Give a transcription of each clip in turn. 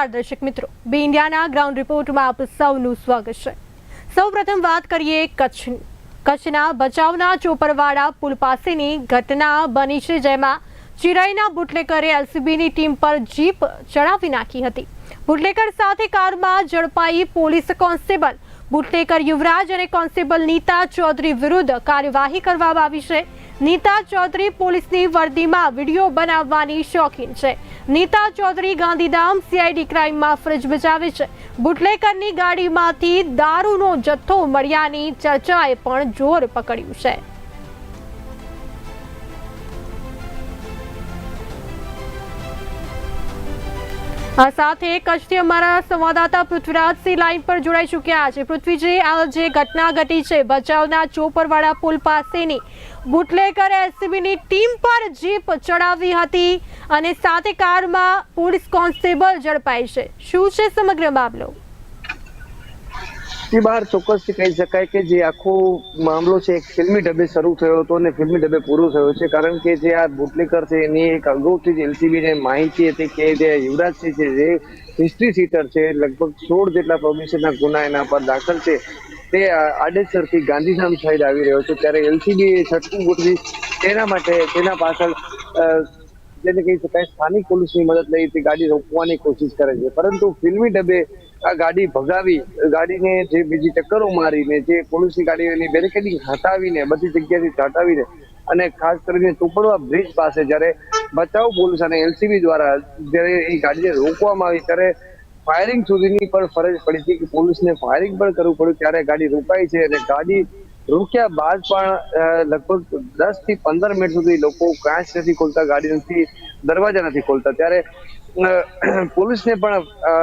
નમસ્કાર દર્શક મિત્રો, બી ઇન્ડિયાના ગ્રાઉન્ડ રિપોર્ટમાં આપ સૌનું સ્વાગત છે. સૌપ્રથમ વાત કરીએ કચ્છની કચ્છના બચાવના ચોપરવાડા પુલ પાસેની ઘટના બની છે જેમાં ચિરાઈના બુટલેકરે એલસીબીની ટીમ પર જીપ ચડાવી નાખી હતી. બુટલેકર સાથે કારમાં ઝડપાઈ પોલીસ કોન્સ્ટેબલ, બુટલેકર યુવરાજ અને કોન્સ્ટેબલ નીતા ચૌધરી વિરુદ્ધ કાર્યવાહી કરવામાં આવી છે. નીતા ચૌધરી પોલીસની વર્દીમાં વીડિયો બનાવવાની શોખીન છે. નીતા ચૌધરી ગાંધીધામ સીઆઈડી ક્રાઇમમાં ફરજ બજાવે છે. બુટલેકરની ગાડીમાંથી દારૂનો જથ્થો મળ્યાની ચર્ચાએ પણ જોર પકડ્યું છે. આ સાથે કચ્છથી અમારા સંવાદદાતા પૃથ્વીરાજસિંહ લાઈન પર જોડાઈ ચૂક્યા છે. પૃથ્વીજી, આ જે ઘટના ઘટી છે બચાવના ચોપરવાડા પુલ પાસેની, બુટલેકર એસસીબીની ટીમ પર જીપ ચડાવી હતી અને સાથે કારમાં પોલીસ કોન્સ્ટેબલ ઝડપાઈ છે. શું છે સમગ્ર મામલો? એ બહાર ચોક્કસથી કહી શકાય કે જે આખો મામલો છે, એક ફિલ્મી ઢબે શરૂ થયો હતો અને ફિલ્મી ઢબે પૂરો થયો છે. કારણ કે જે આ બુટલેકર છે, એની એક અગાઉથી જ એલસીબી ને માહિતી હતી કે જે યુવરાજ સિંહ છે, જે હિસ્ટ્રી સીટર છે, લગભગ સોળ જેટલા પ્રોમિશનના ગુના એના પર દાખલ છે. તે આડેસરથી ગાંધીધામ સાઈડ આવી રહ્યો છે. ત્યારે એલસીબી એ છટકું ગોઠવી તેના માટે તેના પાછળ જેને કહી શકાય સ્થાનિક પોલીસની મદદ લઈ તે ગાડી રોકવાની કોશિશ કરે છે. પરંતુ ફિલ્મી ડબે આ ગાડી ભગાવી ગાડીને જે બીજી ટક્કરો મારીને જે પોલીસની ગાડીની બેરિકેડિંગ હટાવીને બધી જગ્યાથી હટાવીને અને ખાસ કરીને ટુપડવા બ્રિજ પાસે જ્યારે બચાવ પોલીસ અને એલસીબી દ્વારા જ્યારે એ ગાડીને રોકવામાં આવી ત્યારે ફાયરિંગ સુધીની પણ ફરજ પડી હતી કે પોલીસને ફાયરિંગ પણ કરવું પડ્યું. ત્યારે ગાડી રોકાઈ છે અને ગાડી રોક્યા બાદ પણ લગભગ દસથી પંદર મિનિટ સુધી લોકો કાચ નથી ખોલતા ગાડી નથી દરવાજા નથી ખોલતા. ત્યારે પોલીસને પણ અ,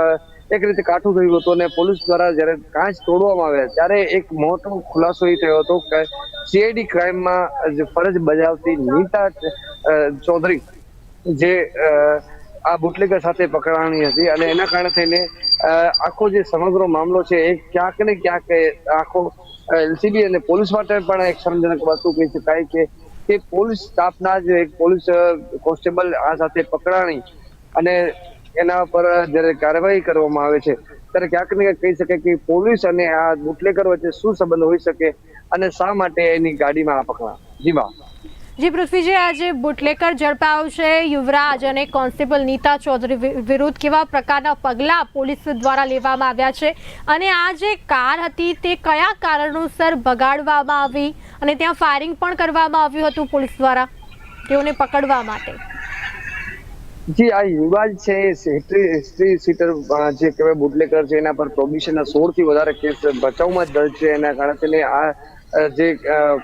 એક રીતે કાઠું થયું હતું અને પોલીસ દ્વારા જ્યારે કાચ તોડવામાં આવ્યા ત્યારે એક મોટો ખુલાસો એ થયો હતો કે સીઆઈડી ક્રાઇમમાં ફરજ બજાવતી નીતા ચૌધરી જે આ બુટલેગર સાથે પકડાણી હતી અને એના કારણે થઈને આખો જે સમગ્ર મામલો છે એ ક્યાંક ને ક્યાંક આખો એલસીબી અને પોલીસ માટે પણ એક શરમજનક વસ્તુ કહી શકાય કે તે પોલીસ સ્ટાફના જ એક પોલીસ કોન્સ્ટેબલ આ સાથે પકડાણી અને એના પર જ્યારે કાર્યવાહી કરવામાં આવે છે, ત્યારે ક્યાંક ને ક્યાંક કહી શકાય કે પોલીસ અને આ બુટલેકર વચ્ચે શું સંબંધ હોઈ શકે અને શા માટે એની ગાડીમાં આ પકડા? જી બા જી, પૃથ્વીજી, આજે બુટલેકર ઝડપાયો છે. યુવરાજ અને કોન્સ્ટેબલ નીતા ચૌધરી વિરુદ્ધ કેવા પ્રકારના પગલાં પોલીસ દ્વારા લેવામાં આવ્યા છે? અને આ જે કાર હતી, તે કયા કારણોસર બગાડવામાં આવી? અને ત્યાં ફાયરિંગ પણ કરવામાં આવ્યું હતું પોલીસ દ્વારા, તેઓને પકડવા માટે. જી, આ યુવરાજ છે હિસ્ટ્રી સીટર જે કહેવાય બુટલેકર છે, એના પર પ્રોબિશનના સોળથી વધારે કેસ બચાવમાં જ દર્જ છે. એના કારણે આ જે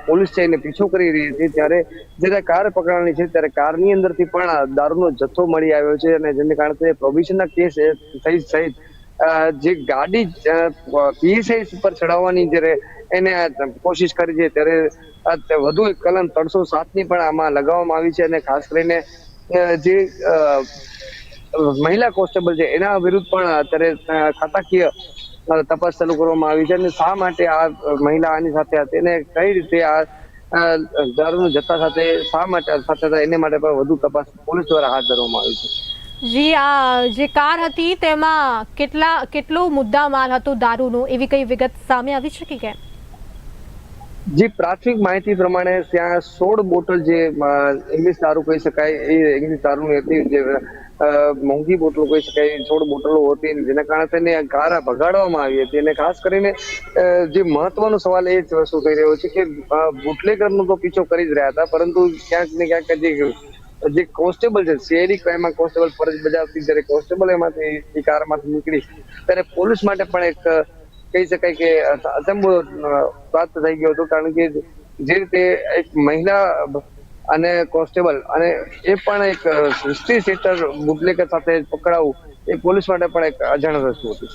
પોલીસ છે એને પીછો કરી રહી હતી ત્યારે જ્યારે કાર પકડવાની છે, ત્યારે કારની અંદરથી પણ દારૂનો જથ્થો મળી આવ્યો છે અને જેને કારણે પ્રોબિશનના કેસ થઈ સહિત જે ગાડી પીએસઆઈ પર ચડાવવાની જ્યારે એને કોશિશ કરી છે, ત્યારે વધુ એક કલમ ત્રણસો સાતની પણ આમાં લગાવવામાં આવી છે અને ખાસ કરીને જે મહિલા કોન્સ્ટેબલ છે, એના વિરુદ્ધ પણ અત્યારે ખાતાકીય તપાસ શરૂ કરવામાં આવી છે અને શા માટે આ મહિલા આની સાથે હતી અને કઈ રીતે આ દારૂ જથ્થા સાથે, શા માટે સાથે હતા, એને માટે પણ વધુ તપાસ પોલીસ દ્વારા હાથ ધરવામાં આવી છે. જી, આ જે કાર હતી, તેમાં કેટલા, કેટલો મુદ્દા માલ હતો દારૂનો? એવી કઈ વિગત સામે આવી છે કે? જે પ્રાથમિક માહિતી પ્રમાણે ત્યાં સોળ બોટલ જે ઇંગ્લિશ દારૂ કહી શકાય, એ ઇંગ્લિશ દારૂની હતી, જે મોંઘી બોટલો કહી શકાય સોળ બોટલો હતી, જેના કારણે તેને કાર ભગાડવામાં આવી હતી. અને ખાસ કરીને જે મહત્વનો સવાલ એ જ વસ્તુ થઈ રહ્યો છે કે બુટલેકરનો તો પીછો કરી જ રહ્યા હતા, પરંતુ ક્યાંક ને ક્યાંક જે જે કોન્સ્ટેબલ છે, સીઆઈડી ક્રાઇમમાં કોન્સ્ટેબલ ફરજ બજાવતી જ્યારે કોન્સ્ટેબલ એમાંથી કારમાંથી નીકળી, ત્યારે પોલીસ માટે પણ એક કહી શકાય કે અસંભવ પ્રાપ્ત થઈ ગયો હતો કારણ કે જે રીતે એક મહિલા અને કોન્સ્ટેબલ અને એ પણ એક સિક્સટી સીટર બુટલેકર સાથે પકડાવું એ પોલીસ માટે પણ એક અજાણ વસ્તુ હતી.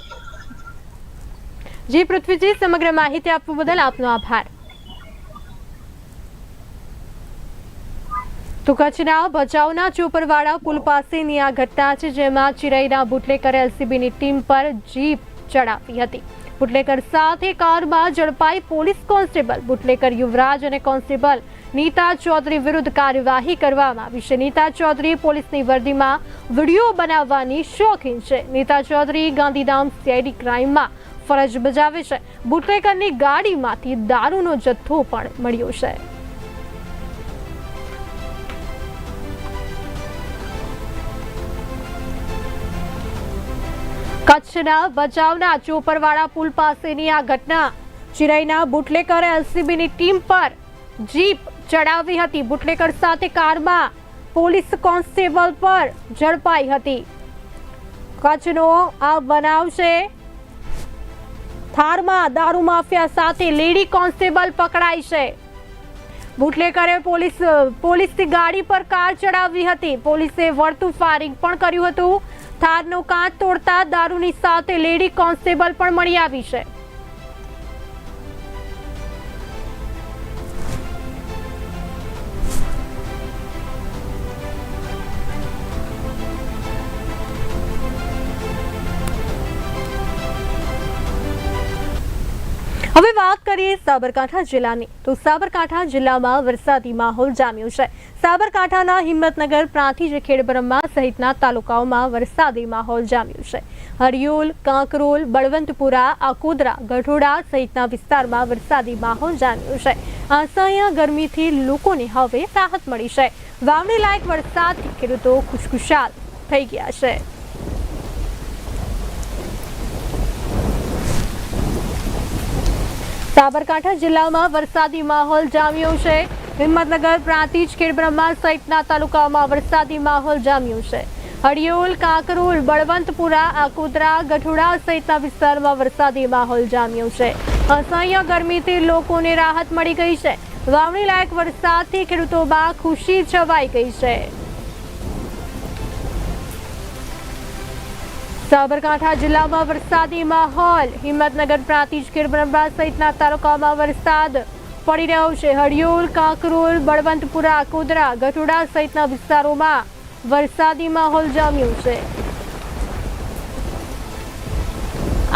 જી, પૃથ્વીજી, સમગ્ર માહિતી આપવા બદલ આપનો આભાર. તો કચ્છના ભચાઉના ચોપરવાડા પુલ પાસેની આ ઘટના છે જેમાં ચિરાઈના બુટલેકર એલસીબીની ટીમ પર જીપ ચડાવી હતી. બુટલેકર સાથે કારમાં ઝડપાઈ પોલીસ કોન્સ્ટેબલ, બુટલેકર યુવરાજ અને કોન્સ્ટેબલ નીતા ચૌધરી વિરુદ્ધ કાર્યવાહી કરવામાં આવી છે. નીતા ચૌધરી પોલીસની વર્દીમાં વીડિયો બનાવવાની શોખીન છે. નીતા ચૌધરી ગાંધીધામ સીઆઈડી ક્રાઇમમાં ફરજ બજાવે છે. બુટલેકરની ગાડીમાંથી દારૂનો જથ્થો પણ મળ્યો છે. કચ્છના ભચાઉના ચોપરવાડા પુલ પાસેની આ ઘટના. ચિરાઈના બુટલેકર એલસીબીની ટીમ પર જીપ ચડાવી હતી. બુટલેકર સાથે કારમાં પોલીસ કોન્સ્ટેબલ પર ઝડપાઈ હતી. કચ્છનો આ બનાવ છે, થારમાં દારૂ માફિયા સાથે લેડી કોન્સ્ટેબલ પકડાઈ છે. બુટલેકરે પોલીસ, પોલીસની ગાડી પર કાર ચડાવી હતી. પોલીસે વળતું ફાયરિંગ પણ કર્યું હતું. થારનો કાચ તોડતા દારૂની સાથે લેડી કોન્સ્ટેબલ પણ મળી આવી છે. કરીએ સાબરકાંઠા જિલ્લાની. તો સાબરકાંઠા જિલ્લામાં વરસાદી માહોલ જામ્યો છે. સાબરકાંઠાના હિંમતનગર પ્રાંતિજ ખેડબ્રહ્મા સહિતના તાલુકાઓમાં વરસાદી માહોલ જામ્યો છે. હરિયોલ, કાંકરોલ, બળવંતપુરા, આકોદરા, ગઢોડા સહિતના વિસ્તારમાં વરસાદી માહોલ જામ્યો છે. અસહ્ય ગરમીથી લોકોને હવે રાહત મળી છે. વાવણી લાયક વરસાદથી ખેડૂતો ખુશખુશાલ થઈ ગયા છે. સાબરકાંઠા જિલ્લામાં વરસાદી માહોલ જામ્યો છે. હિંમતનગર, પ્રાંતિજ ખેડબ્રહ્મા સહિતના તાલુકાઓમાં વરસાદી માહોલ જામ્યો છે. હડિયોલ કાંકરોલ, બળવંતપુરા આકુદરા ગઠોડા સહિતના વિસ્તારમાં વરસાદી માહોલ જામ્યો છે. અસહ્ય ગરમીથી લોકોને રાહત મળી ગઈ છે. વાવણી લાયક વરસાદથી ખેડૂતોમાં ખુશી છવાઈ ગઈ છે. સાબરકાંઠા જિલ્લામાં વરસાદી માહોલ. હિંમતનગર, પ્રાંતિજ ખેડબ્રહ્મા સહિતના તાલુકામાં વરસાદ પડી રહ્યો છે. હડિયોલ કાંકરોલ, બળવંતપુરા, કોદરા ગટોડા સહિતના વિસ્તારોમાં વરસાદી માહોલ જામ્યો છે.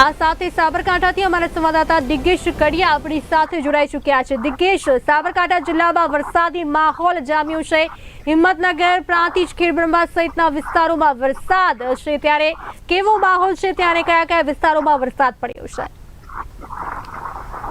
આ સાથે સાબરકાંઠાથી અમારા સંવાદદાતા દિગ્ગેશ કડિયા આપણી સાથે જોડાઈ ચૂક્યા છે. દિગ્ગેશ, સાબરકાંઠા જિલ્લામાં વરસાદી માહોલ જામ્યો છે. હિંમતનગર, પ્રાંતિજ ખેડબ્રહ્મા સહિતના વિસ્તારોમાં વરસાદ છે. ત્યારે કેવો માહોલ છે? ત્યારે કયા કયા વિસ્તારોમાં વરસાદ પડ્યો છે?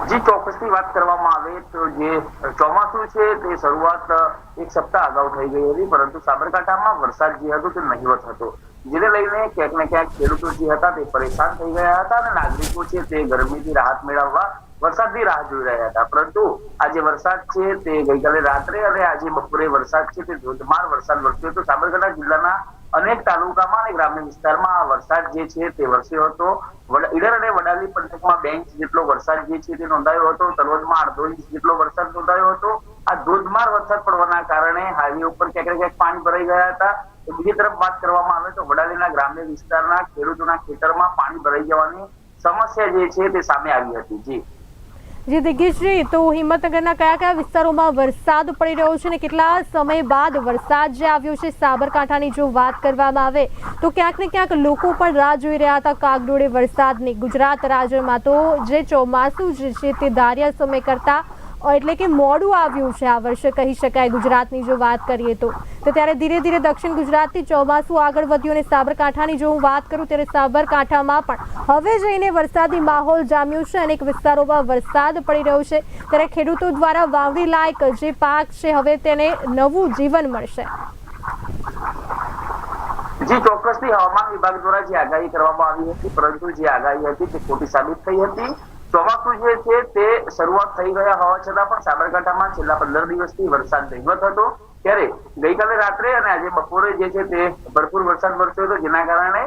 જી ચોક્કસની વાત કરવામાં આવે તો જે ચોમાસું છે તે શરૂઆત એક સપ્તાહ અગાઉ થઈ ગઈ હતી, પરંતુ સાબરકાંઠામાં વરસાદ જે હતો તે નહીવત હતો. જેને લઈને ક્યાંક ને ક્યાંક ખેડૂતો જે હતા તે પરેશાન થઈ ગયા હતા અને નાગરિકો છે તે ગરમીથી રાહત મેળવવા વરસાદની રાહ જોઈ રહ્યા હતા. પરંતુ આજે વરસાદ છે તે ગઈકાલે રાત્રે અને આજે બપોરે વરસાદ છે તે ધોધમાર વરસાદ વરસ્યો હતો. સાબરકાંઠા જિલ્લાના અનેક તાલુકામાં અને ગ્રામ્ય વિસ્તારમાં વરસાદ જે છે તે વરસ્યો હતો. ઈડર અને વડાલી પંથકમાં બે ઇંચ જેટલો વરસાદ જે છે તે નોંધાયો હતો. તલોદમાં અડધો ઇંચ જેટલો વરસાદ નોંધાયો હતો. આ ધોધમાર વરસાદ પડવાના કારણે હાઈવે ઉપર ક્યાંક ક્યાંક પાણી ભરાઈ ગયા હતા. બીજી તરફ વાત કરવામાં આવે તો વડાલીના ગ્રામ્ય વિસ્તારના ખેડૂતોના ખેતરમાં પાણી ભરાઈ જવાની સમસ્યા જે છે તે સામે આવી હતી. જી. જી દિગ્ગેશજી તો હિંમતનગરના કયા કયા વિસ્તારોમાં વરસાદ પડી રહ્યો છે અને કેટલા સમય બાદ વરસાદ જે આવ્યો છે, સાબરકાંઠાની જો વાત કરવામાં આવે, તો ક્યાંક ને ક્યાંક લોકો પણ રાહ જોઈ રહ્યા હતા કાગડોળે વરસાદની. ગુજરાત રાજ્યમાં તો જે ચોમાસું જે છે, તે ધાર્યા સમય કરતા એટલે કે મોડું આવ્યું છે આ વર્ષે કહી શકાય ગુજરાતની જો વાત કરીએ તો. તો ત્યારે ધીરે ધીરે દક્ષિણ ગુજરાતથી ચોમાસું આગળ વધ્યું અને સાબરકાંઠાની જો હું વાત કરું ત્યારે સાબરકાંઠામાં પણ હવે જઈને વરસાદી માહોલ જામ્યો છે. અનેક વિસ્તારોમાં વરસાદ પડી રહ્યો છે. ત્યારે ખેડૂતો દ્વારા વાવણી લાયક જે પાક છે હવે તેને નવું જીવન મળશે. જી, ચોક્કસથી હવામાન વિભાગ દ્વારા જે આગાહી કરવામાં આવી હતી, પરંતુ જે આગાહી હતી તે ખોટી સાબિત થઈ હતી. ચોમાસું જે છે તે શરૂઆત થઈ ગયા હોવા છતાં પણ સાબરકાંઠામાં છેલ્લા પંદર દિવસથી વરસાદ નહીવત હતો. ત્યારે ગઈકાલે રાત્રે અને આજે બપોરે જે છે તે ભરપૂર વરસાદ વરસ્યો હતો, જેના કારણે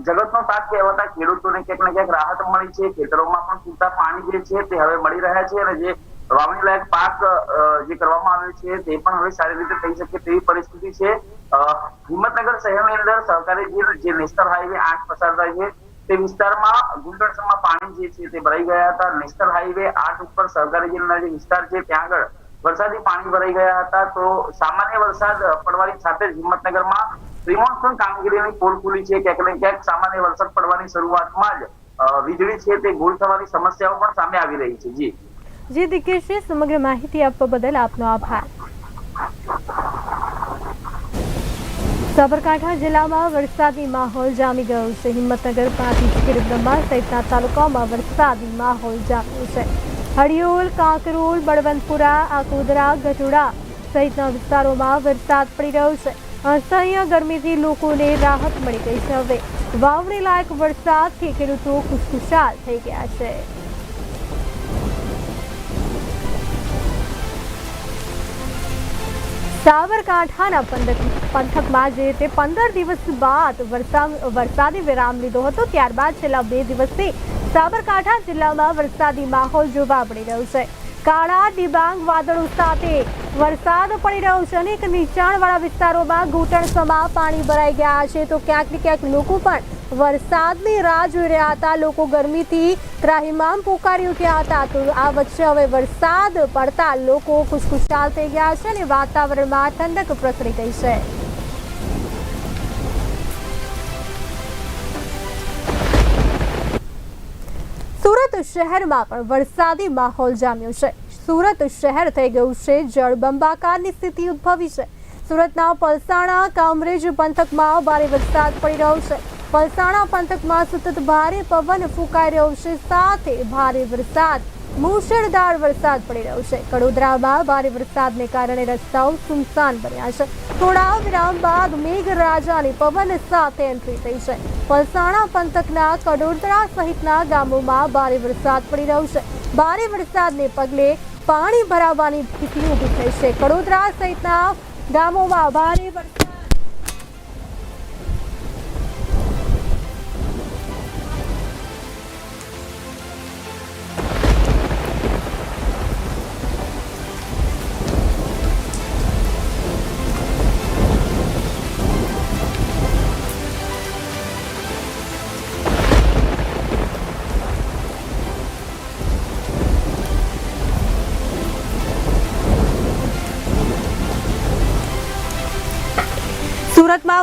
જગતનો પાક કહેવાતા ખેડૂતોને ક્યાંક ને ક્યાંક રાહત મળી છે. ખેતરોમાં પણ પૂરતા પાણી જે છે તે હવે મળી રહ્યા છે અને જે વાવણી લાયક પાક જે કરવામાં આવ્યો છે તે પણ હવે સારી રીતે થઈ શકે તેવી પરિસ્થિતિ છે. હિંમતનગર શહેરની અંદર સહકારી જે નેશનલ હાઈવે આઠ પસાર થાય છે તે વિસ્તારમાં ગુંડણસમાં પાણી જે છે તે ભરાઈ ગયા હતા. નેશનલ હાઈવે આઠ ઉપર જિલ્લાના જે વિસ્તાર છે, ત્યાં આગળ વરસાદી પાણી ભરાઈ ગયા હતા. તો સામાન્ય વરસાદ પડવાની સાથે જ હિંમતનગરમાં પ્રિમોન્સૂન કામગીરીની પોલ ખુલી છે. ક્યાંક ને ક્યાંક સામાન્ય વરસાદ પડવાની શરૂઆતમાં જ વીજળી છે તે ગુલ થવાની સમસ્યાઓ પણ સામે આવી રહી છે. જી. જે દિકેશજી સમગ્ર માહિતી આપવા બદલ આપનો આભાર. સાબરકાંઠા જિલ્લામાં વરસાદી માહોલ જામી ગયો છે. હિંમતનગર પાંચ બ્રહ્મા સહિતના તાલુકાઓમાં વરસાદી માહોલ જામ્યો છે. હડિયોલ કાંકરોલ, બળવંતપુરા, આકોદરા, ગઢોડા સહિતના વિસ્તારોમાં વરસાદ પડી રહ્યો છે. અસહ્ય ગરમીથી લોકોને રાહત મળી ગઈ છે. હવે વાવણી લાયક વરસાદથી ખેડૂતો ખુશખુશાલ થઈ ગયા છે. સાબરકાંઠાના પંથક પંથકમાં જે તે પંદર દિવસ બાદ વરસાદ વિરામ લીધો હતો, ત્યારબાદ છેલ્લા બે દિવસથી સાબરકાંઠા જિલ્લામાં વરસાદી માહોલ જોવા મળી રહ્યો છે. કાળા, ડિબાંગ વાદળો સાથે વરસાદ પડી રહ્યો છે અનેક નીચાણવાળા વિસ્તારોમાં ઘૂંટણસમાં પાણી ભરાઈ ગયા છે. તો ક્યાંક ને ક્યાંક લોકો પણ વરસાદની રાહ જોઈ રહ્યા હતા. લોકો ગરમીથી ત્રાહિમામ પોકારી ઉઠ્યા હતા. તો આ વચ્ચે હવે વરસાદ પડતા લોકો ખુશખુશાલ થઈ ગયા છે અને વાતાવરણમાં ઠંડક પ્રસરી ગઈ છે. સુરત શહેરમાં પણ વરસાદી માહોલ જામ્યો છે. સુરત શહેર થઈ ગયું છે. જળબંબાકારની સ્થિતિ ઉદ્ભવી છે. સુરતના પલસાણા, કામરેજ પંથકમાં ભારે વરસાદ પડી રહ્યો છે. પલસાણા પંથકમાં સતત ભારે પવન ફૂંકાઈ રહ્યો છે, સાથે ભારે વરસાદ. મુશળધાર વરસાદ પડી રહ્યો છે. કડોદરામાં ભારે વરસાદને કારણે રસ્તાઓ સુનસાન બન્યા છે. થોડા વિરામ બાદ મેઘરાજાની પવન સાથે એન્ટ્રી થઈ છે. પલસાણા પંથકના કડોદરા સહિતના ગામોમાં ભારે વરસાદ પડી રહ્યો છે. ભારે વરસાદને પગલે પાણી ભરાવાની સ્થિતિ ઊભી થઈ છે. કડોદરા સહિતના ગામોમાં ભારે વરસાદ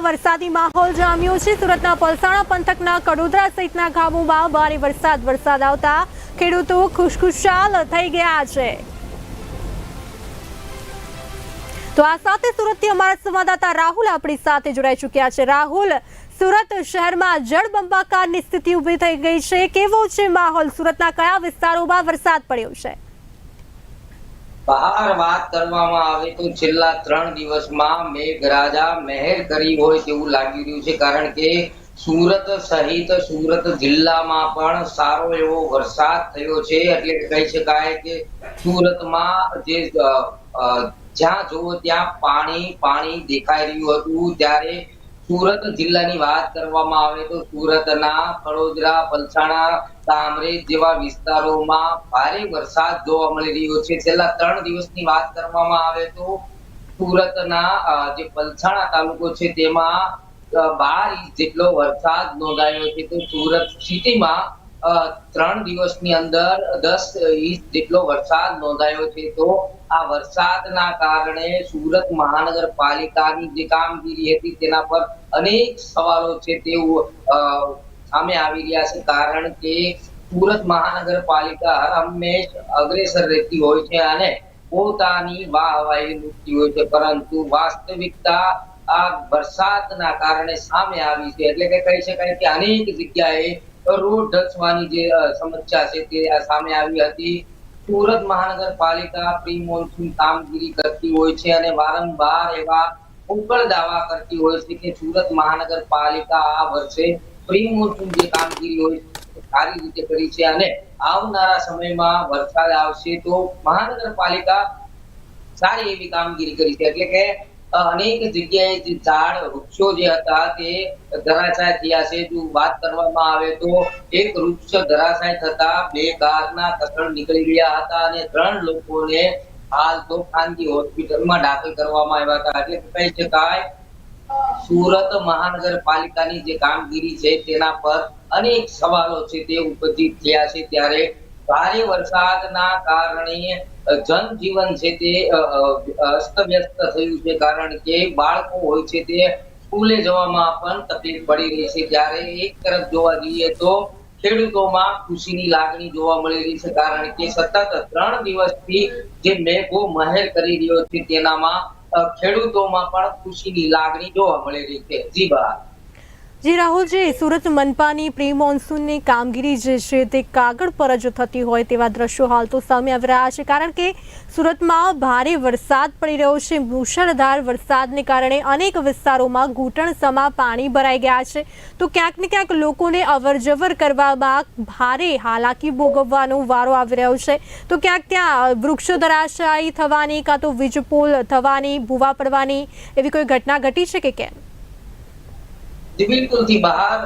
સુરતમાં વરસાદી માહોલ જામ્યો છે. સુરતના પલસાણા પંથકના કડોદરા સહિતના ગામોમાં ભારે વરસાદ વરસાદ આવતા ખેડૂતો ખુશખુશાલ થઈ ગયા છે. તો આ સાથે સુરતથી અમારા સંવાદદાતા રાહુલ આપણી સાથે જોડાઈ ચૂક્યા છે. રાહુલ, સુરત શહેરમાં જળબંબાકારની સ્થિતિ ઊભી થઈ ગઈ છે. કેવો છે માહોલ? સુરતના કયા વિસ્તારોમાં વરસાદ પડ્યો છે? બહાર વાત કરવામાં આવે તો છેલ્લા ત્રણ દિવસમાં મેઘરાજા મહેર કરી હોય તેવું લાગી રહ્યું છે. કારણ કે સુરત સહિત સુરત જિલ્લામાં પણ સારો એવો વરસાદ થયો છે. એટલે કહી શકાય કે સુરતમાં જે જ્યાં જુઓ ત્યાં પાણી પાણી દેખાઈ રહ્યું હતું. ત્યારે સુરત જિલ્લાની વાત કરવામાં આવે તો સુરતના વડોદરા, પલસાણા તામરેજ જેવા વિસ્તારોમાં ભારે વરસાદ જોવા મળી રહ્યો છે. છેલ્લા ત્રણ દિવસની વાત કરવામાં આવે તો સુરતના જે પલસાણા તાલુકો છે તેમાં બાર ઇંચ જેટલો વરસાદ નોંધાયો છે. તો સુરત સિટીમાં ત્રણ દિવસની અંદર દસ ઇંચ જેટલો વરસાદ નોંધાયો છે, તો આ વરસાદના કારણે સુરત મહાનગરપાલિકાની જે કામગીરી હતી, તેના પર અનેક સવાલો છે તેવું સામે આવી રહ્યા છે. કારણ કે સુરત મહાનગરપાલિકા હંમેશ અગ્રેસર રહેતી હોય છે અને પોતાની વાહવાહી લૂંટતી હોય છે. પરંતુ વાસ્તવિકતા આ વરસાદના કારણે સામે આવી છે. એટલે કે કહી શકાય કે અનેક જગ્યાએ રોડ ઢસવાની જે સમસ્યા છે તે સામે આવી હતી. સુરત મહાનગરપાલિકા પ્રી મોન્સૂન કામગીરી કરતી હોય છે અને વારંવાર એવા ઉકળ દાવા કરતી હોય છે કે સુરત મહાનગરપાલિકા આ વર્ષે પ્રી મોન્સૂન જે કામગીરી હોય સારી રીતે કરી છે અને આવનારા સમયમાં વરસાદ આવશે તો મહાનગરપાલિકા સારી એવી કામગીરી કરી છે. એટલે કે અનેક જગ્યાએ જે ઝાડ, વૃક્ષો જે હતા તે ધરાશાય થયા છે. જો વાત કરવામાં આવે તો એક વૃક્ષ ધરાશાય થતા બે કારના કસળ નીકળી ગયા હતા અને ત્રણ લોકોને હાલ તો ખાનગી હોસ્પિટલમાં દાખલ કરવામાં આવ્યા હતા. એટલે કહી શકાય? સુરત મહાનગરપાલિકાની જે કામગીરી છે તેના પર અનેક સવાલો છે તે ઉપસ્થિત થયા છે. ત્યારે ભારે વરસાદના કારણે જનજીવન છે તે અસ્તવ્યસ્ત થયું છે. કારણ કે બાળકો હોય છે તે સ્કૂલે જવામાં પણ તકલીફ પડી રહી છે. ત્યારે એક તરફ જોવા જઈએ તો ખેડૂતોમાં ખુશીની લાગણી જોવા મળી રહી છે. કારણ કે સતત ત્રણ દિવસથી જે મેઘો મહેર કરી રહ્યો છે, તેનામાં ખેડૂતોમાં પણ ખુશીની લાગણી જોવા મળી રહી છે. જી બા. જી રાહુલજી સુરત મનપાની પ્રી મોન્સૂનની કામગીરી જે છે તે કાગળ પર જ થતી હોય તેવા દ્રશ્યો હાલ તો સામે આવી રહ્યા છે, કારણ કે સુરતમાં ભારે વરસાદ પડી રહ્યો છે, મુશળધાર વરસાદને કારણે અનેક વિસ્તારોમાં ઘૂંટણસમા પાણી ભરાઈ ગયા છે. તો ક્યાંક ને ક્યાંક લોકોને અવરજવર કરવામાં ભારે હાલાકી ભોગવવાનો વારો આવી રહ્યો છે. તો ક્યાંક ત્યાં વૃક્ષો ધરાશાયી થવાની, કાં તો વીજપોલ થવાની, ભૂવા પડવાની એવી કોઈ ઘટના ઘટી છે કે કેમ? જી બહાર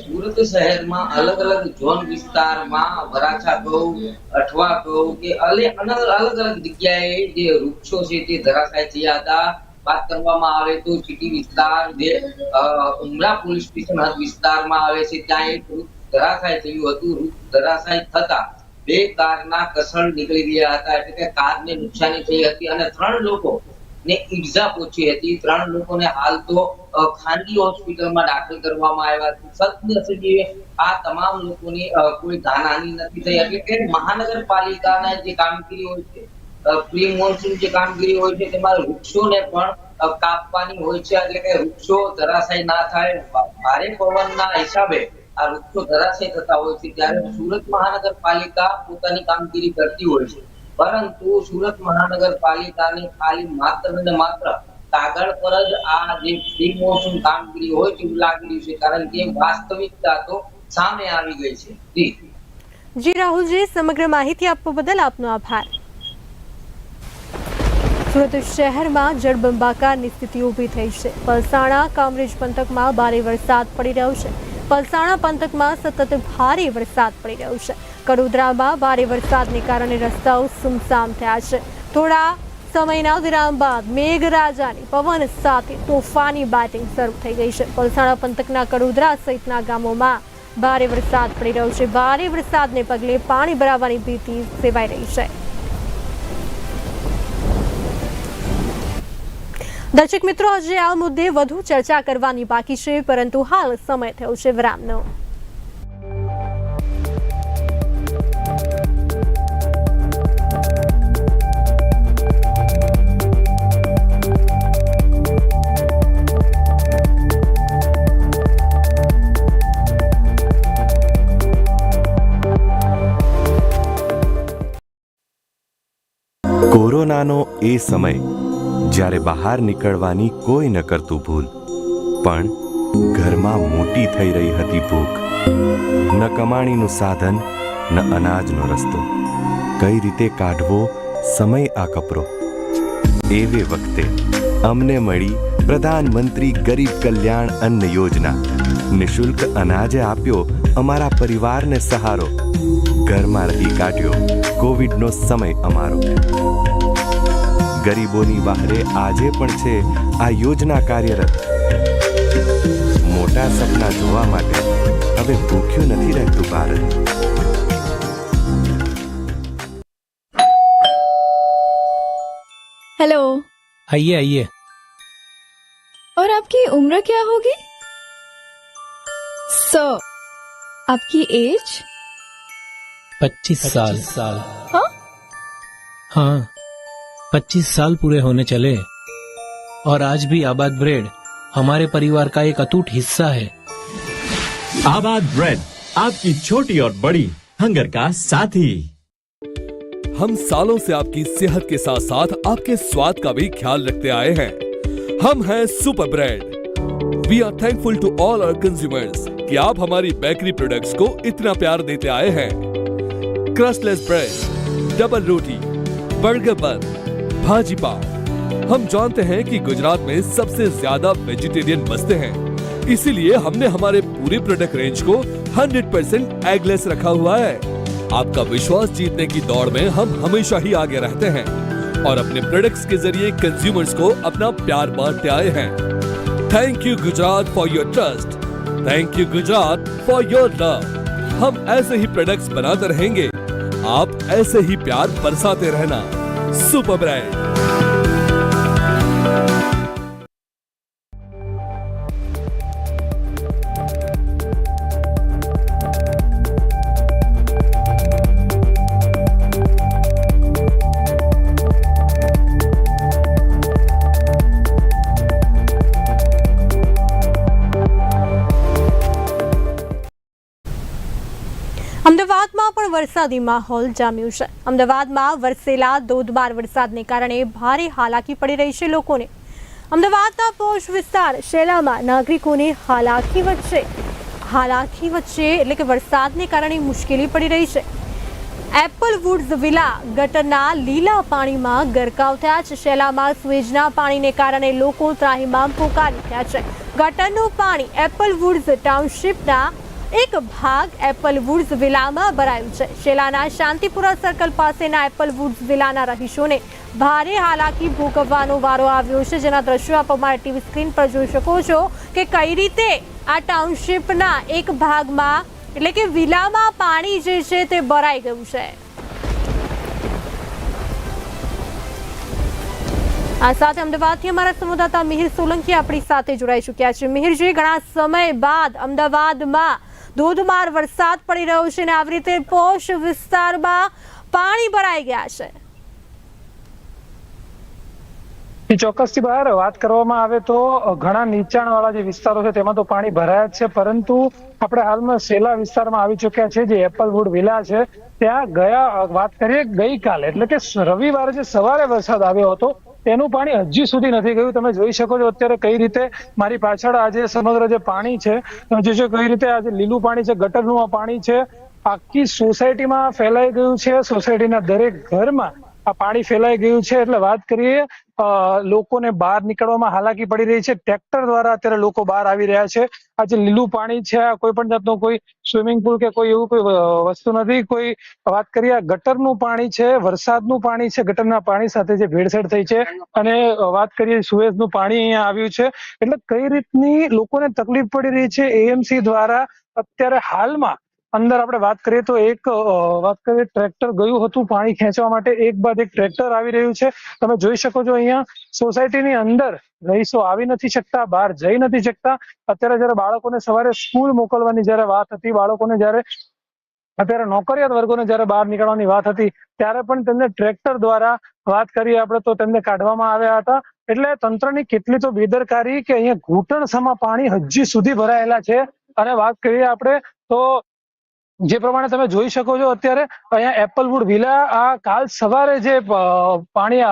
સુરત શહેરમાં અલગ અલગ ઝોન વિસ્તારમાં વરાછા કહું અઠવા કહું કે અલગ અલગ અલગ જગ્યાએ જે વૃક્ષો છે તે ધરાશાય થયા હતા. વાત કરવામાં આવે તો સિટી વિસ્તાર જે ઉમરા પોલીસ સ્ટેશન વિસ્તારમાં આવે છે. ત્યાં એક વૃક્ષ ધરાશાય થયું હતું. વૃક્ષ ધરાશાય થતા બે કારના કસણ નીકળી રહ્યા હતા. એટલે કે કારને નુકસાની થઈ હતી અને ત્રણ લોકો ને ઈજા પહોંચી હતી. ત્રણ લોકોને હાલ તો ખાનગી હોસ્પિટલમાં દાખલ કરવામાં આવ્યા છે. સદનસીબે આ તમામ લોકોની કોઈ જાનહાનિ નથી થઈ. એટલે કે મહાનગરપાલિકાના જે કામગીરી હોય છે પ્રી મોન્સૂન જે કામગીરી હોય છે, તેમાં વૃક્ષોને પણ કાપવાની હોય છે. એટલે કે વૃક્ષો ધરાશાય ના થાય. ભારે પવનના હિસાબે આ વૃક્ષો ધરાશાય થતા હોય છે. ત્યારે સુરત મહાનગરપાલિકા પોતાની કામગીરી કરતી હોય છે. પરંતુ સુરત મહાનગરપાલિકાની ખાલી માત્ર ને માત્ર કાગળ પર જ આ જે પ્રી મોન્સૂન કામગીરી હોય તેવું લાગી રહ્યું છે, કારણ કે વાસ્તવિકતા તો સામે આવી ગઈ છે. જી. જી, રાહુલજી, સમગ્ર માહિતી આપવા બદલ આપનો આભાર. સુરત શહેરમાં જળબંબાકારની સ્થિતિ ઊભી થઈ છે. પલસાણા કામરેજ પંથકમાં ભારે વરસાદ પડી રહ્યો છે. પલસાણા પંથકમાં સતત ભારે વરસાદ પડી રહ્યો છે. કડોદરામાં ભારે વરસાદને કારણે રસ્તાઓ સુમસામ થયા છે. થોડા સમયના વિરામ બાદ મેઘરાજાની પવન સાથે તોફાની બેટિંગ શરૂ થઈ ગઈ છે. પલસાણા પંથકના કડોદરા સહિતના ગામોમાં ભારે વરસાદ પડી રહ્યો છે. ભારે વરસાદને પગલે પાણી ભરાવાની ભીતિ સેવાઈ રહી છે. દર્શક મિત્રો, આજે આ મુદ્દે વધુ ચર્ચા કરવાની બાકી છે, પરંતુ હાલ સમય થયો છે વિરામનો. કોરોનાનો એ સમય. જ્યારે બહાર નીકળવાની કોઈ ન કરતું ભૂલ. પણ ઘરમાં મોટી થઈ રહી હતી ભૂખ. ન કમાણીનું સાધન, ન અનાજનો રસ્તો. કઈ રીતે કાઢવો, સમય આ કપરો. એવે વખતે અમને મળી પ્રધાનમંત્રી ગરીબ કલ્યાણ અન્ન યોજના. નિશુલ્ક અનાજે આપ્યો, અમારા પરિવારને સહારો. ઘરમાં રહી કાઢ્યો, કોવિડનો સમય અમારો. ગરીબોની બહારે આજે પણ છે આ યોજના કાર્યરત મોટા સપના જોવા માટે હવે ભૂખ્યું નથી રહેતું ભારત हेलो आइए आइए और आपकी उम्र क्या होगी सर आपकी एज पच्चीस साल साल हाँ? हाँ पच्चीस साल पूरे होने चले। और आज भी आबाद ब्रेड हमारे परिवार का एक अटूट हिस्सा है। आबाद ब्रेड आपकी छोटी और बड़ी हंगर का साथी। हम सालों से आपकी सेहत के साथ साथ आपके स्वाद का भी ख्याल रखते आए हैं। हम हैं super bread. We are thankful to all our consumers कि आप हमारी बेकरी प्रोडक्ट्स को इतना प्यार देते आए हैं। क्रस्टलेस ब्रेड डबल रोटी बर्गर बन भाजी पाव हम जानते हैं कि गुजरात में सबसे ज़्यादा वेजिटेरियन बसते हैं। इसीलिए हमने हमारे पूरे प्रोडक्ट रेंज को 100% एगलेस रखा हुआ है। आपका विश्वास जीतने की दौड़ में हम हमेशा ही आगे रहते हैं और अपने प्रोडक्ट्स के ज़रिए कंज्यूमर्स को अपना प्यार बांटते आए हैं। Thank you Gujarat for your trust thank you Gujarat for your love हम ऐसे ही प्रोडक्ट्स बनाते रहेंगे। आप ऐसे ही प्यार बरसाते रहना। सुपर ब्रांड વરસાદી માહોલ જામ્યું છે. અમદાવાદમાં વરસેલા ધોધમાર વરસાદને કારણે ભારે હાલાકી પડી રહી છે લોકોને. અમદાવાદના પોશ વિસ્તાર શેલામાં નાગરિકોને હાલાકી વચ્ચે હાલાકી વચ્ચે એટલે કે વરસાદને કારણે મુશ્કેલી પડી રહી છે. એપલ વુડ્સ વિલા ગટરના લીલા પાણીમાં ગરકાવ થયા છે. શેલામાં સ્વેજના પાણીને કારણે લોકો ત્રાહિમામ પોકારી રહ્યા છે. ગટરનું પાણી એપલ વુડ્સ ટાઉનશીપના એક ભાગ એપલ વુડ્સ વિલામાં ભરાયું છે. શેલાના શાંતિપુરા સર્કલ પાસેના એપલ વુડ્સ વિલાના રહીશોને ભારે હાલાકી ભોગવવાનો વારો આવ્યો છે. જેના દ્રશ્યો આપ અમારા ટીવી સ્ક્રીન પર જોઈ શકો છો કે કઈ રીતે આ ટાઉનશીપના એક ભાગમાં, એટલે કે વિલામાં પાણી જે છે તે ભરાઈ ગયું છે. આ સાથે અમદાવાદથી અમારા સંવાદદાતા મિહિર સોલંકી આપણી સાથે જોડાઈ ચૂક્યા છે. મિહિરજી, ઘણા સમય બાદ અમદાવાદમાં ધોધમાર વરસાદ પડી રહ્યો છે અને આવી રીતે પોશ વિસ્તારમાં પાણી ભરાઈ ગયા છે. ચોક્કસથી બહાર વાત કરવામાં આવે તો ઘણા નીચાણ વાળા જે વિસ્તારો છે તેમાં તો પાણી ભરાયા છે, પરંતુ આપણે હાલમાં સેલા વિસ્તારમાં આવી ચુક્યા છે, જે એપલવુડ વિલા છે. ત્યાં ગયા, વાત કરીએ ગઈકાલે, એટલે કે રવિવારે જે સવારે વરસાદ આવ્યો હતો તેનું પાણી હજી સુધી નથી ગયું. તમે જોઈ શકો છો અત્યારે કઈ રીતે મારી પાછળ આજે સમગ્ર જે પાણી છે તમે જોશો કઈ રીતે આજે લીલું પાણી છે, ગટરનું આ પાણી છે, આખી સોસાયટીમાં ફેલાઈ ગયું છે. સોસાયટીના દરેક ઘરમાં પાણી ફેલાઈ ગયું છે એટલે વાત કરીએ લોકોને બહાર નીકળવામાં હાલાકી પડી રહી છે. ટ્રેક્ટર દ્વારા અત્યારે લોકો બહાર આવી રહ્યા છે. આ જે લીલું પાણી છે, આ કોઈ પણ જાતનું કોઈ સ્વિમિંગ પુલ કે કોઈ એવું કોઈ વસ્તુ નથી. કોઈ વાત કરીએ ગટરનું પાણી છે, વરસાદનું પાણી છે, ગટરના પાણી સાથે જે ભેળસેળ થઈ છે. અને વાત કરીએ સુએઝનું પાણી અહીંયા આવ્યું છે. એટલે કઈ રીતની લોકોને તકલીફ પડી રહી છે? એએમસી દ્વારા અત્યારે હાલમાં અંદર આપણે વાત કરીએ તો એક વાત કરીએ ટ્રેક્ટર ગયું હતું પાણી ખેંચવા માટે. એક બાદ એક ટ્રેક્ટર આવી રહ્યું છે. તમે જોઈ શકો છો અહીંયા સોસાયટીની અંદર રહીશો આવી નથી શકતા, બહાર જઈ નથી શકતા. અત્યારે જયારે બાળકોને સવારે સ્કૂલ મોકલવાની જયારે વાત હતી, બાળકોને જયારે અત્યારે નોકરિયાત વર્ગોને જયારે બહાર નીકળવાની વાત હતી, ત્યારે પણ તેમને ટ્રેક્ટર દ્વારા વાત કરીએ આપણે તો તેમને કાઢવામાં આવ્યા હતા. એટલે તંત્રની કેટલી તો બેદરકારી કે અહીંયા ઘૂંટણ સમા પાણી હજી સુધી ભરાયેલા છે. અને વાત કરીએ આપણે તો જે પ્રમાણે તમે જોઈ શકો છો અત્યારે, અહીંયા એપલવુડ વિલા, આ કાલ સવારે જે પાણી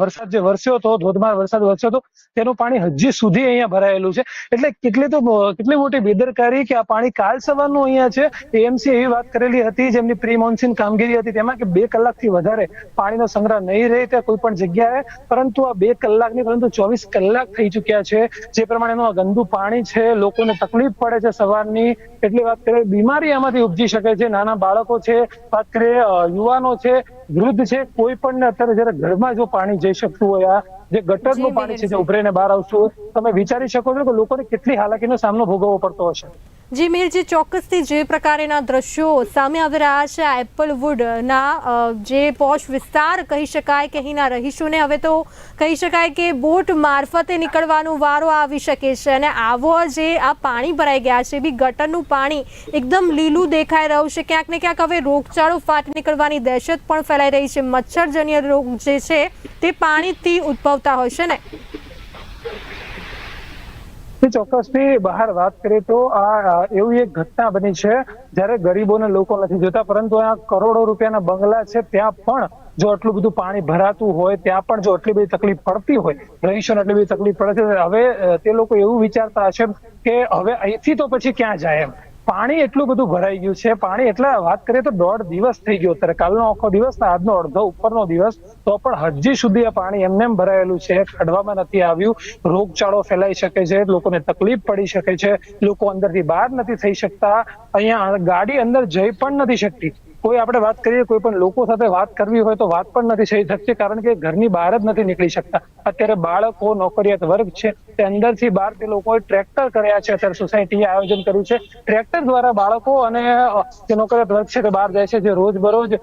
વરસાદ જે વરસ્યો હતો, ધોધમાર વરસાદ વરસ્યો હતો, તેનું પાણી હજી સુધી અહીંયા ભરાયેલું છે. એટલે કેટલી તો કેટલી મોટી બેદરકારી કે આ પાણી કાલ સવારનું અહીંયા છે. એએમસી એવી વાત કરેલી હતી, જેમની પ્રી મોન્સૂન કામગીરી હતી, તેમાં કે બે કલાકથી વધારે પાણીનો સંગ્રહ નહીં રહે ત્યાં કોઈ પણ જગ્યાએ, પરંતુ આ બે કલાકની, પરંતુ ચોવીસ કલાક થઈ ચૂક્યા છે. જે પ્રમાણેનું આ ગંદુ પાણી છે, લોકોને તકલીફ પડે છે સવારની. એટલી વાત કરીએ બીમારી આમાંથી ઉપજી શકે છે નાના બાળકો છે વાત કરીએ યુવાનો છે વૃદ્ધ છે કોઈ પણ ને અત્યારે જયારે ઘરમાં જો પાણી જઈ શકતું હોય આ જે ગટરનું પાણી છે જે. ઉભરીને બહાર આવતું તમે વિચારી શકો છો કે લોકોને કેટલી હાલાકીનો સામનો ભોગવવો પડતો હશે જી મિહિરજી ચોક્કસથી જે પ્રકારેના દ્રશ્યો સામે આવી રહ્યા છે, આ એપલવુડના જે પોશ વિસ્તાર કહી શકાય કે અહીંના રહીશોને, હવે તો કહી શકાય કે બોટ મારફતે નીકળવાનો વારો આવી શકે છે અને આવો જે આ પાણી ભરાઈ ગયા છે બી ગટરનું પાણી એકદમ લીલું દેખાઈ રહ્યું છે. ક્યાંક ને ક્યાંક હવે રોગચાળો ફાટી નીકળવાની દહેશત પણ ફેલાઈ રહી છે. મચ્છરજન્ય રોગ જે છે, તે પાણીથી ઉદ્ભવતા હોય છે ને? ચોક્કસથી બહાર વાત કરીએ તો આ એવી એક ઘટના બની છે જ્યારે ગરીબોને લોકો નથી જોતા, પરંતુ આ કરોડો રૂપિયાના બંગલા છે, ત્યાં પણ જો આટલું બધું પાણી ભરાતું હોય, ત્યાં પણ જો આટલી બધી તકલીફ પડતી હોય રહીશોને આટલી બધી તકલીફ પડે છે, હવે તે લોકો એવું વિચારતા હશે કે હવે અહીંથી તો પછી ક્યાં જાય એમ. પાણી એટલું બધું ભરાઈ ગયું છે, પાણી એટલે વાત કરીએ તો દોઢ દિવસ થઈ ગયો અત્યારે. કાલનો આખો દિવસ ને આજનો અડધો ઉપરનો દિવસ, તો પણ હજી સુધી આ પાણી એમને એમ ભરાયેલું છે, કાઢવામાં નથી આવ્યું. રોગચાળો ફેલાઈ શકે છે, લોકોને તકલીફ પડી શકે છે, લોકો અંદરથી બહાર નથી થઈ શકતા. અહીંયા ગાડી અંદર જઈ પણ નથી શકતી. કોઈ આપણે વાત કરીએ, કોઈ પણ લોકો સાથે વાત કરવી હોય તો વાત પણ નથી થઈ શકતી, કારણ કે ઘરની બહાર જ નથી નીકળી શકતા. અત્યારે બાળકો, નોકરિયાત વર્ગ છે, તે અંદરથી બહાર તે લોકોએ ટ્રેક્ટર કર્યા છે, અત્યારે સોસાયટીએ આયોજન કર્યું છે. ટ્રેક્ટર દ્વારા બાળકો અને જે નોકરિયાત વર્ગ છે તે બહાર જાય છે, જે રોજબરોજ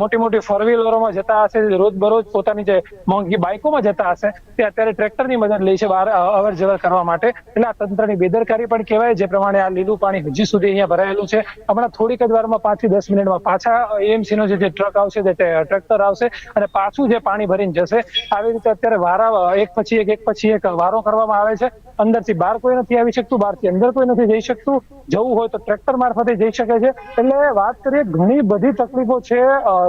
મોટી મોટી ફોર વ્હીલરોમાં જતા હશે રોજબરોજ પોતાની જે મોંઘી બાઇકોમાં જતા હશે, તે અત્યારે ટ્રેક્ટરની મદદ લે છે બહાર અવર જવર કરવા માટે. એટલે આ તંત્રની બેદરકારી પણ કહેવાય, જે પ્રમાણે આ લીલું પાણી હજી સુધી અહીંયા ભરાયેલું છે. હમણાં થોડીક જ વારમાં પાંચથી દસ મિનિટમાં પાછું એએમસી નો જે ટ્રક આવશે, જે ટ્રેક્ટર આવશે અને પાછું જે પાણી ભરીને જશે, આવી રીતે અત્યારે વારા એક પછી એક એક પછી એક વારો કરવામાં આવે છે. અંદરથી બહાર કોઈ નથી આવી શકતું, બહારથી અંદર કોઈ નથી જઈ શકતું. જવું હોય તો ટ્રેક્ટર મારફતે જઈ શકે છે. એટલે વાત કરીએ, ઘણી બધી તકલીફો છે.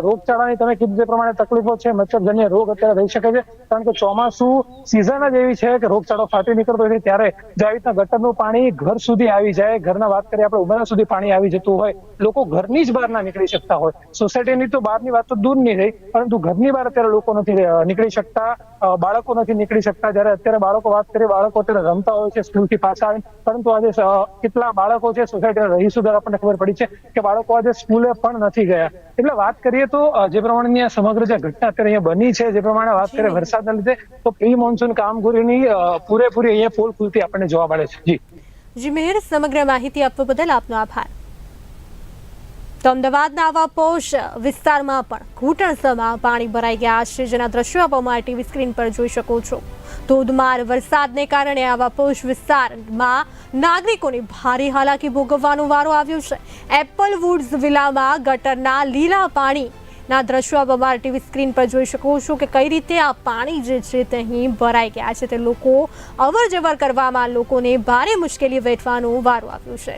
રોગચાળાની તમે કીધું તે પ્રમાણે તકલીફો છે, મચ્છરજન્ય રોગ અત્યારે રહી શકે છે. કારણ કે ચોમાસું સિઝન જ એવી છે કે રોગચાળો ફાટી નીકળતો છે ત્યારે જે આવી રીતના ગટરનું પાણી ઘર સુધી આવી જાય. ઘરના વાત કરીએ, આપણે ઉમરા સુધી પાણી આવી જતું હોય. લોકો ઘરની જ બહાર ના નીકળી શકતા હોય. સોસાયટીની તો બહારની વાત તો દૂર નહીં રહી, પરંતુ ઘરની બહાર અત્યારે લોકો નથી નીકળી શકતા બાળકો નથી નીકળી શકતા. જ્યારે અત્યારે બાળકો વાત કરીએ, બાળકો અત્યારે રમતા હોય છે સ્કૂલથી પાછા આવીને. પરંતુ આજે કેટલા બાળકો છે સોસાયટીના રહીશો દ્વારા આપણને ખબર પડી છે કે બાળકો આજે સ્કૂલે પણ નથી ગયા. એટલે વાત કરીએ તો જે પ્રમાણેની આ સમગ્ર જે ઘટના અત્યારે અહીંયા બની છે, જે પ્રમાણે વાત કરીએ વરસાદના લીધે, તો પ્રી મોન્સૂન કામગીરીની પૂરેપૂરી અહીંયા પોલ ખુલતી આપણને જોવા મળે છે. જી. જી, મેહર, સમગ્ર માહિતી આપવા બદલ આપનો આભાર. તો અમદાવાદના આવા પોશ વિસ્તારમાં પણ ઘૂંટણસમાં પાણી ભરાઈ ગયા છે. જેના દ્રશ્યો આપ અમારા ટીવી સ્ક્રીન પર જોઈ શકો છો. ધોધમાર વરસાદને કારણે આવા પોશ વિસ્તારમાં નાગરિકોને ભારે હાલાકી ભોગવવાનો વારો આવ્યો છે. એપલ વુડ્સ વિલામાં ગટરના લીલા પાણી ના દ્રશ્યો આપ અમારા ટીવી સ્ક્રીન પર જોઈ શકો છો કે કઈ રીતે આ પાણી જે છે તે અહીં ભરાઈ ગયા છે. તે લોકો અવર જવર કરવામાં લોકોને ભારે મુશ્કેલી વેઠવાનો વારો આવ્યો છે.